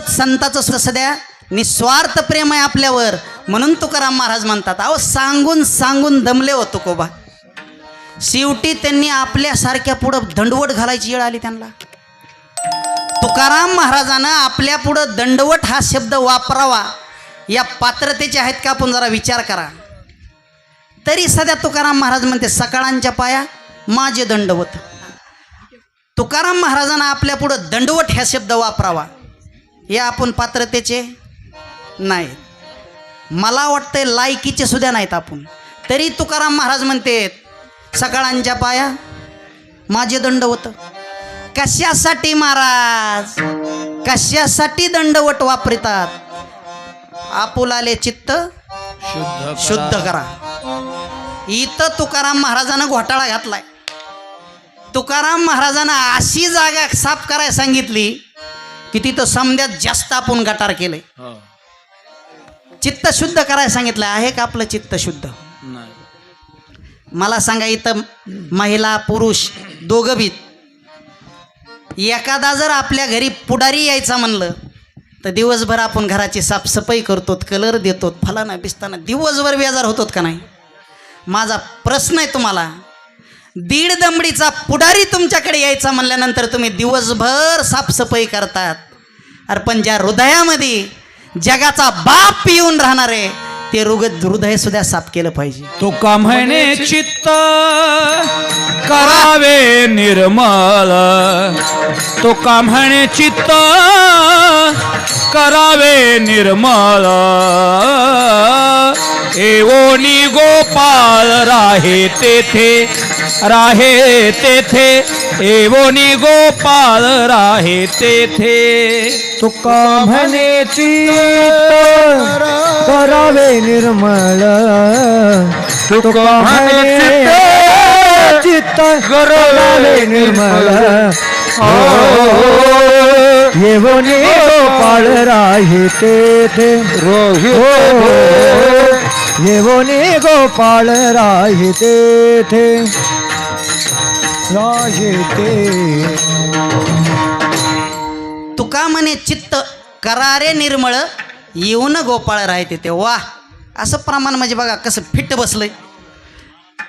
संताचं स- सध्या निस्वार्थ प्रेम आहे आपल्यावर. म्हणून तुकाराम महाराज म्हणतात अहो सांगून सांगून दमले हो तुकोबा. शेवटी त्यांनी आपल्यासारख्या पुढं दंडवट घालायची वेळ आली त्यांना. तुकाराम महाराजानं आपल्या पुढं दंडवट हा शब्द वापरावा या पात्रतेचे आहेत का आपण जरा विचार करा. तरी सध्या तुकाराम महाराज म्हणते सकाळांच्या पाया माझे दंडवत. तुकाराम महाराजांना आपल्या पुढं दंडवट ह्या शब्द वापरावा. हे आपण पात्रतेचे? नाही. मला वाटतंय लायकीचे सुद्धा नाहीत आपण. तरी तुकाराम महाराज म्हणतात सकाळांच्या पाया माझे दंडवत कशासाठी महाराज? कशासाठी दंडवट वापरतात? आपुलाले चित्त शुद्ध शुद्ध करा. इथं तुकाराम महाराजानं घोटाळा घातलाय. तुकाराम महाराजानं अशी जागा साफ करायला सांगितली की तिथं समद्यात जास्त आपण गटार केलंय. हो. चित्त शुद्ध करायला सांगितलं आहे का आपलं चित्त शुद्ध? मला सांगा इथं महिला पुरुष दोघं बीत एखादा जर आपल्या घरी पुढारी यायचा म्हणलं तर दिवसभर आपण घराची साफसफाई करतो कलर देतो फलाना बिस्ताना दिवसभर बेजार होतो का नाही? माझा प्रश्न आहे तुम्हाला. दीड दमडीचा पुढारी तुमच्याकडे यायचा म्हणल्यानंतर तुम्ही दिवसभर साफसफाई करतात. अरे पण ज्या हृदयामध्ये जगाचा बाप येऊन राहणार आहे ते हृग हृदय सुद्धा साफ केलं पाहिजे. तुका म्हणे चित्त करावे निर्मल? तो का म्हणे चित्त करावे निर्मल? एवोनी गोपाल राहे तेथे राहे तेथे एवोनी गोपाळ राहे तेथे. तुका म्हणे चित्त करावे निर्मळ तुका म्हणे चित्त करावे निर्मळ येवने गोपाळ राहे तेथे. येवने गोपाळ राहे तेथे. राहे ते तुका म्हणे चित्त करारे निर्मळ येऊन गोपाळ राहते ते. वा असं प्रमाण म्हणजे बघा कसं फिट बसलंय.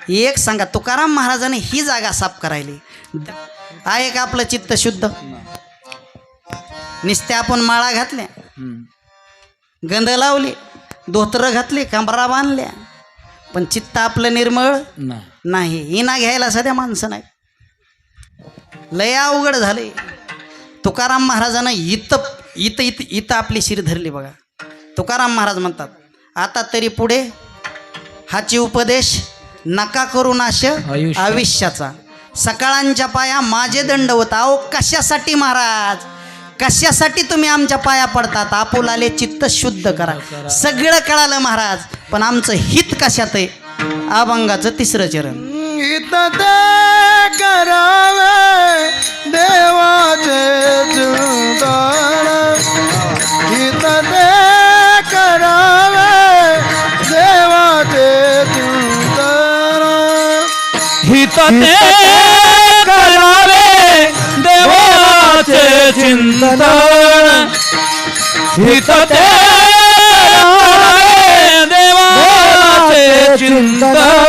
एक सांगा तुकाराम महाराजाने ही जागा साफ करायली. आहे का आपलं चित्त शुद्ध? नुसते आपण माळा घातल्या. गंध लावली धोतरं घातली कंबरा बांधल्या. पण चित्त आपलं निर्मळ? नाही. नाही इना घ्यायला सध्या माणसं नाही लय अवघड झाले. तुकाराम महाराजानं इथं इथं इथं इथं आपली शिर धरली बघा. तुकाराम महाराज म्हणतात आता तरी पुढे हाची उपदेश नका करू नाश आयुष्य. आयुष्याचा. सकाळांच्या पाया माझे दंडवत अहो कशासाठी महाराज? कशासाठी तुम्ही आमच्या पाया पडतात? आपुलाले चित्त शुद्ध करा. सगळं कळालं महाराज पण आमचं हित कशात आहे? अभंगाचं तिसरं चरण. ਕਰਾਵੇ ਦੇਵਾ ਤੇ ਚੁਗਾਣਾ ਹਿਤ ਦੇਵਾ ਤੇ ਚੁਗਾਣਾ ਦੇਵਾ ਤੇ ਚਿੰਤਨ ਦੇਵਾ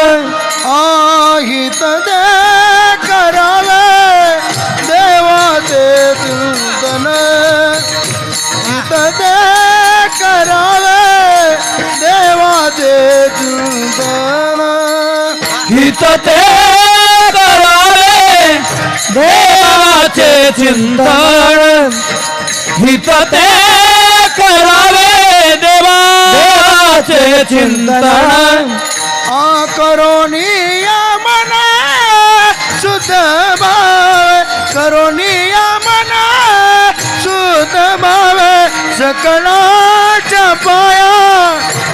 ते करावे. देवाचे चिंतन हित ते करावे. देवाचे चिंतन आ मना शुद्ध भाव. करोनिया मना शुद्ध भाव. सकलाच्या पाया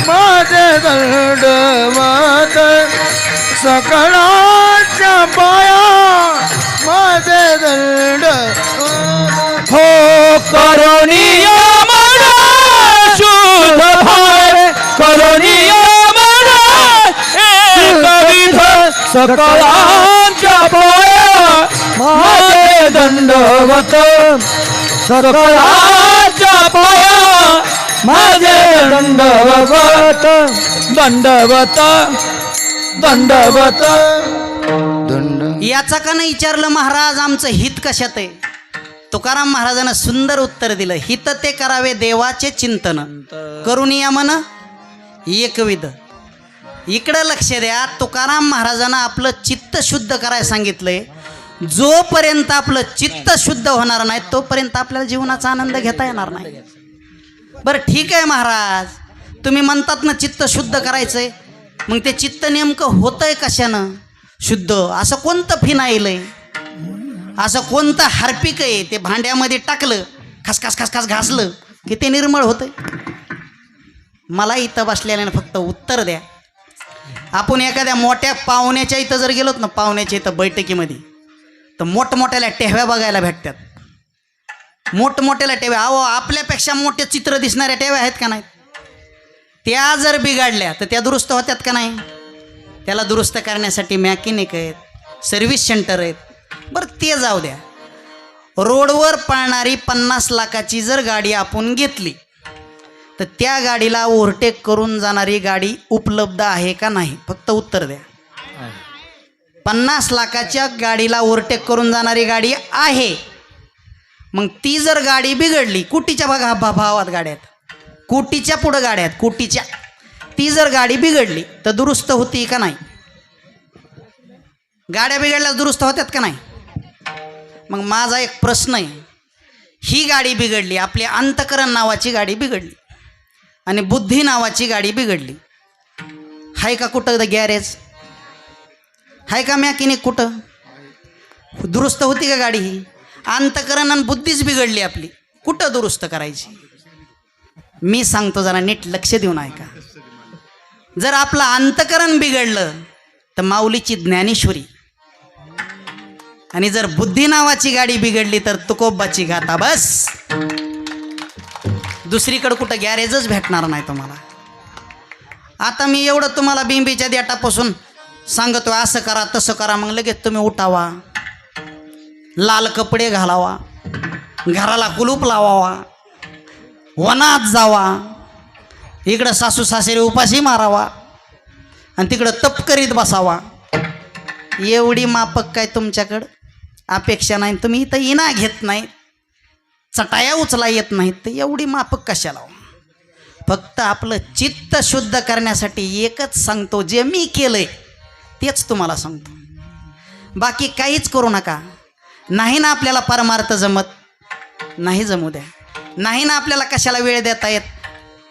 माझे दंडवा सकळाच्या पाया माझे दंड. हो करुणीय मना शुद्ध भार करुणीय मना एकविध सकळांच्या पाया माझे दंडवत पाया माझे दंडवत दंडवत. दंडवत. दंड. याचा का नाही विचारलं महाराज आमचं हित कशात आहे? तुकाराम महाराजानं सुंदर उत्तर दिलं. हित ते करावे देवाचे चिंतन. करून या मन एकविध इकडं लक्ष द्या तुकाराम महाराजांना आपलं चित्त शुद्ध करायला सांगितलंय. जोपर्यंत आपलं चित्त शुद्ध होणार नाही तोपर्यंत आपल्याला जीवनाचा आनंद घेता येणार नाही. बरं ठीक आहे महाराज. तुम्ही म्हणतात ना चित्त शुद्ध करायचंय. मग ते चित्त नेमकं होतंय कशानं? शुद्ध असं कोणतं फिनाईल आहे असं कोणतं हार्पिक आहे ते भांड्यामध्ये टाकलं खसखस खसखस घासलं की ते निर्मळ होतंय? मला इथं बसलेल्यानं फक्त उत्तर द्या. आपण एखाद्या मोठ्या पाहुण्याच्या इथं जर गेलोत ना पाहुण्याच्या इथं बैठकीमध्ये तर मोठमोठ्याल्या टेव्या बघायला भेटतात. मोठमोठ्याला टेव्या अहो आपल्यापेक्षा मोठे चित्र दिसणाऱ्या टेव्या आहेत का नाहीत? त्या जर बिघडल्या तर त्या दुरुस्त होत्यात का नाही? त्याला दुरुस्त करण्यासाठी मॅकॅनिक आहेत सर्व्हिस सेंटर आहेत. बरं ते जाऊ द्या. रोडवर पळणारी पन्नास लाखाची जर गाडी आपण घेतली तर त्या गाडीला ओव्हरटेक करून जाणारी गाडी उपलब्ध आहे का नाही? फक्त उत्तर द्या. पन्नास लाखाच्या गाडीला ओव्हरटेक करून जाणारी गाडी आहे. मग ती जर गाडी बिघडली कुटीच्या बघा भा भावात गाड्यात कोटीच्या पुढं गाड्या आहेत कोटीच्या. ती जर गाडी बिघडली तर दुरुस्त होती का नाही? गाड्या बिघडल्या दुरुस्त होत्यात का नाही? मग माझा एक प्रश्न आहे. ही गाडी बिघडली आपली अंतकरण नावाची गाडी बिघडली आणि बुद्धी नावाची गाडी बिघडली. हाय का कुठं गॅरेज? हाय का मॅकॅनिक कुठं? दुरुस्त होती का गाडी ही? अंतकरण आणि बुद्धीच बिघडली आपली. कुठं दुरुस्त करायची? मी सांगतो जरा नीट लक्ष देऊन ऐका. जर आपलं अंतकरण बिघडलं तर माऊलीची ज्ञानेश्वरी. आणि जर बुद्धी नावाची गाडी बिघडली तर तुकोबाची गाता बस. दुसरीकडं कुठं गॅरेजच भेटणार नाही तुम्हाला. आता मी एवढं तुम्हाला बिंबीच्या देटापासून सांगतो असं करा तसं करा मग लगेच तुम्ही उठावा. लाल कपडे घालावा. घराला कुलूप लावावा. वनात जावा. इकडं सासू सासरे उपाशी मारावा. आणि तिकडं तप करीत बसावा. एवढी मापक काय तुमच्याकडं? अपेक्षा नाही. तुम्ही इथं इना घेत नाही चटाया उचला येत नाहीत. तर एवढी मापक कशाला हो? फक्त आपलं चित्त शुद्ध करण्यासाठी एकच सांगतो. जे मी केलंय तेच तुम्हाला सांगतो. बाकी काहीच करू नका. नाही ना आपल्याला परमार्थ जमत. नाही जमू द्या. नाही ना आपल्याला कशाला वेळ देता येत?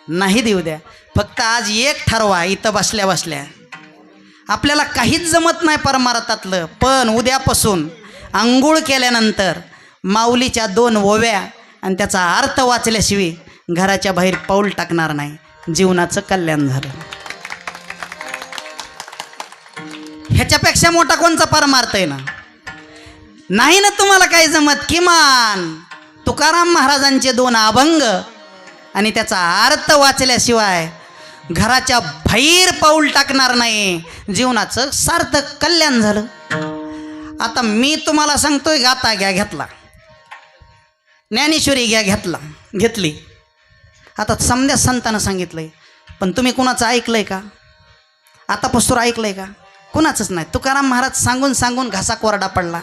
नाही देऊ द्या. फक्त आज एक ठरवा इथं बसल्या बसल्या. आपल्याला काहीच जमत नाही परमारतातलं पण उद्यापासून आंघोळ केल्यानंतर माऊलीच्या दोन ओव्या आणि त्याचा अर्थ वाचल्याशिवाय घराच्या बाहेर पाऊल टाकणार नाही. जीवनाचं कल्याण झालं. ह्याच्यापेक्षा मोठा कोणचा परमार्थ आहे ना? नाही ना तुम्हाला काही जमत? किमान तुकाराम महाराजांचे दोन अभंग आणि त्याचा अर्थ वाचल्याशिवाय घराच्या बाहेर पाऊल टाकणार नाही. जीवनाचं सार्थक कल्याण झालं. आता मी तुम्हाला सांगतोय गाता घ्या घेतला. ज्ञानेश्वरी घ्या घेतला. घेतली. आता समध्या संतानं सांगितलंय पण तुम्ही कुणाचं ऐकलंय का? आता पस्तूर ऐकलंय का? कुणाचंच नाही. तुकाराम महाराज सांगून सांगून घासा कोरडा पडला.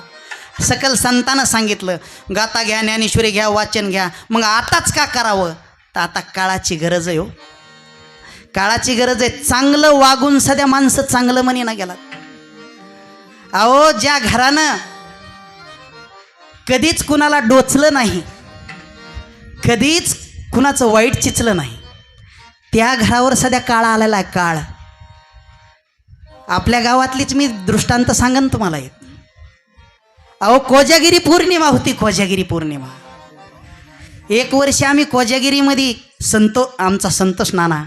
सकल संतानं सांगितलं गाता घ्या ज्ञानेश्वरी घ्या वाचन घ्या. मग आताच का करावं? तर आता काळाची गरज आहे हो. काळाची गरज आहे. चांगलं वागून सध्या माणसं चांगलं म्हणे ना गेलात. अहो ज्या घरानं कधीच कुणाला डोचलं नाही कधीच कुणाचं वाईट चिचलं नाही त्या घरावर सध्या काळ आलेला आहे काळ. आपल्या गावातलीच मी दृष्टांत सांगन तुम्हाला एक. अहो कोजागिरी पौर्णिमा होती कोजागिरी पौर्णिमा. एक वर्ष आम्ही कोजागिरीमध्ये संतो आमचा संतोष नाना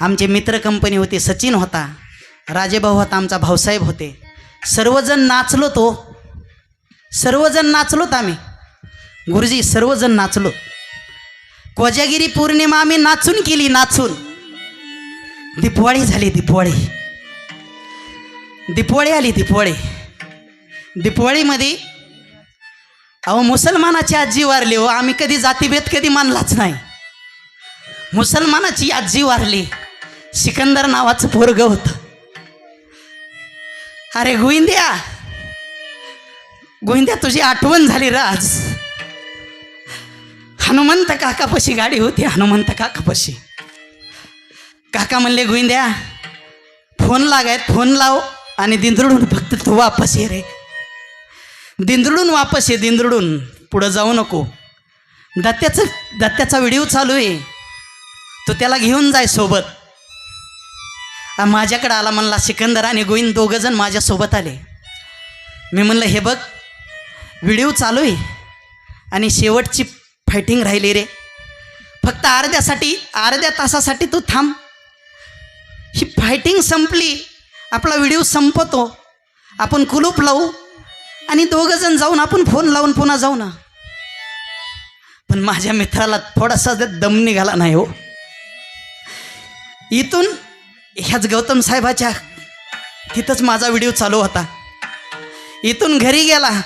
आमचे मित्र कंपनी होती सचिन होता राजेभाऊ होता आमचा भाऊसाहेब होते. सर्वजण नाचलो तो. सर्वजण नाचलोत आम्ही. गुरुजी सर्वजण नाचलो. कोजागिरी पौर्णिमा आम्ही नाचून केली नाचून. दिपवाळी झाली दिपवाळी. दिपवाळी आली दिपवाळी. दीपवाळीमध्ये अहो मुसलमानाची आजी वारली हो. आम्ही कधी जातीभेद कधी मानलाच नाही. मुसलमानाची आजी वारली. सिकंदर नावाचं पोरग होतं. अरे गोविंद्या! गोविंद्या तुझी आठवण झाली राज हनुमंत काकापाशी गाडी होती हनुमंत काकापाशी. काका म्हणले गोविंद्या फोन लागायत फोन लाव आणि दिंदरुडून फक्त तू वापस ये रे. दिंदरुडून वापस ये दिंदरुडून पुढं जाऊ नको. दत्त्याचं दत्त्याचा व्हिडिओ चालू आहे. तो त्याला घेऊन जाय सोबत. माझ्याकडं माझ्याकडे आला म्हणला सिकंदर आणि गोविंद दोघं जण माझ्यासोबत आले. मी म्हणलं हे बघ व्हिडिओ चालू आहे आणि शेवटची फायटिंग राहिली रे. फक्त अर्ध्यासाठी अर्ध्या तासासाठी तू थांब. ही फायटिंग संपली. आपला व्हिडिओ संपतो. आपण कुलूप लावू. आणि दोघं जण जाऊन आपण फोन लावून पुन्हा जाऊ ना. पण माझ्या मित्राला थोडासा दम निघाला नाही हो. इथून ह्याच गौतम साहेबाच्या तिथंच माझा व्हिडिओ चालू होता. इथून घरी गेला.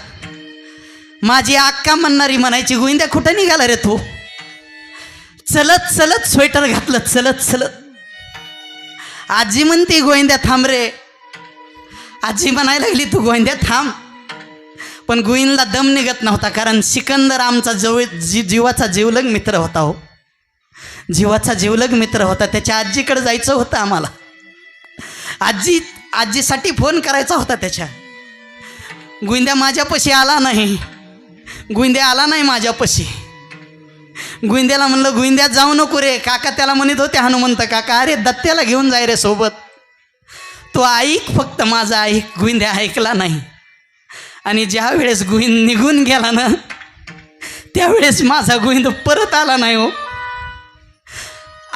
माझी आक्का म्हणणारी म्हणायची गोविंद्या कुठं निघाला रे तू? चलत चलत स्वेटर घातलं चलत चलत. आजी म्हणते गोविंद्या थांब रे. आजी म्हणायला लागली तू गोविंद्या थांब. पण गुईनला दम निघत नव्हता कारण सिकंदर आमचा जवळ जी जीवाचा जीवलग मित्र होता हो. जीवाचा जीवलग मित्र होता. त्याच्या आजीकडे जायचं होतं आम्हाला. आजी आजीसाठी फोन करायचा होता त्याच्या. गुंद्या माझ्यापाशी आला नाही. गुंद्या आला नाही माझ्यापाशी. गुंद्याला म्हणलं गुंद्या जाऊ नको रे. काका त्याला म्हणत होते हनुमंत काका अरे दत्त्याला घेऊन जाय रे सोबत. तो ऐक फक्त माझा ऐक गुंद्या ऐकला नाही. आणि ज्या वेळेस गोविंद निघून गेला ना त्यावेळेस माझा गोविंद परत आला नाही हो.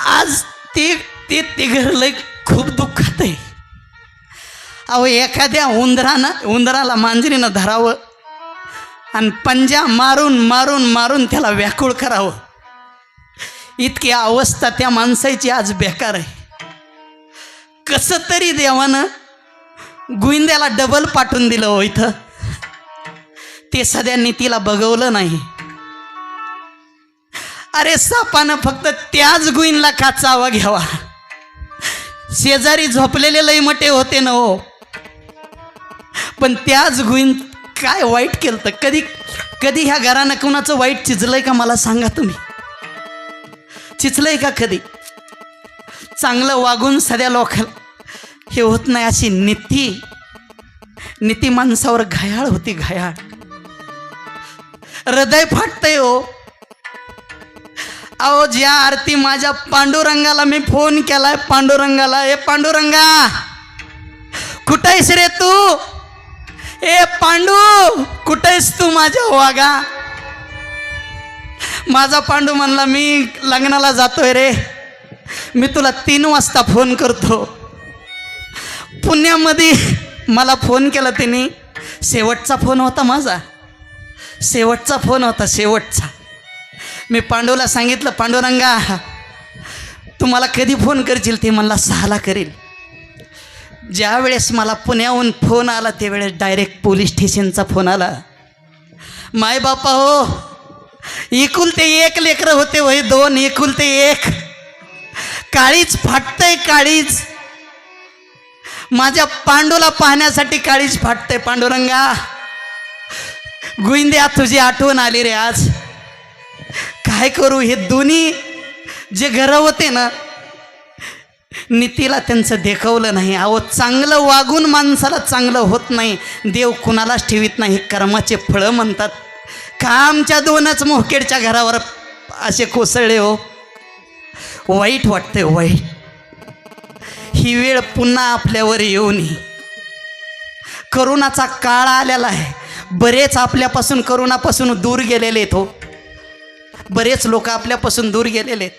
आज ते ते ते घरलंय खूप दुःखात आहे. अहो एखाद्या उंदरानं उंदराला मांजरीनं धरावं आणि पंजा मारून मारून मारून त्याला व्याकुळ करावं. इतकी अवस्था त्या माणसाची आज बेकार आहे. कसं तरी देवानं गुईंद्याला डबल पाठवून दिलं हो इथं. ते सध्यांनी तिला बघवलं नाही. अरे सापानं फक्त त्याच गुईनला का चावा घ्यावा. शेजारी झोपलेले लई मटे होते ना हो. पण त्याच गुईन काय वाईट केलं तर कधी कधी ह्या घरानं कुणाचं वाईट चिजलंय का मला सांगा तुम्ही? चिचलंय का कधी? चांगलं वागून सध्या लोकांना हे होत नाही अशी नीती. नीती माणसावर घायाळ होती घायाळ. हृदय फाटतंय हो. अहो ज्या आरती माझ्या पांडुरंगाला मी फोन केलाय पांडुरंगाला. ए पांडुरंगा! कुठेस रे तू? ए पांडू! कुठेस तू माझ्या वागा माझा पांडू म्हणला मी लग्नाला जातोय रे. मी तुला तीन वाजता फोन करतो. पुण्यामध्ये मला फोन केला तिने. शेवटचा फोन होता माझा. शेवटचा फोन होता शेवटचा. मी पांडूला सांगितलं पांडुरंगा तू मला कधी फोन करशील? ते मला सहाला करेल ज्या वेळेस मला पुण्याहून फोन आला त्यावेळेस डायरेक्ट पोलीस स्टेशनचा फोन आला. माय बापा हो एकुलते एक लेकरं होते होय दोन एकुलते एक. काळीच फाटतंय काळीच माझ्या पांडूला पाहण्यासाठी काळीच फाटतंय पांडुरंगा. गुईंद्या तुझी आठवण आली रे आज. काय करू हे दोन्ही जे घरं होते ना नीतीला त्यांचं देखवलं नाही. अहो चांगलं वागून माणसाला चांगलं होत नाही. देव कुणालाच ठेवीत नाही. कर्माचे फळं म्हणतात. कामच्या दोनच मोहकेडच्या घरावर असे कोसळले हो? वाईट वाटते वाईट. ही वेळ पुन्हा आपल्यावर येऊ नये करोनाचा काळ आलेला आहे. बरेच आपल्यापासून करोनापासून दूर गेलेले आहेत हो. बरेच लोक आपल्यापासून दूर गेलेले आहेत.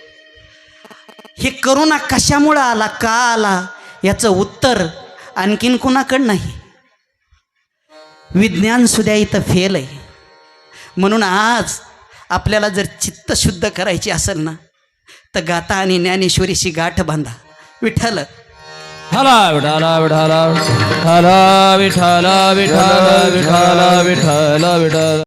हे करोना कशामुळं आला का आला याचं उत्तर आणखीन कुणाकडं नाही. विज्ञान सुद्धा इथं फेल आहे. म्हणून आज आपल्याला जर चित्त शुद्ध करायची असेल ना तर गाता आणि ज्ञानेश्वरीशी गाठ बांधा. विठ्ठल हला विठाला विठाला हला विठाला विठाला विठाला विठाला विठाला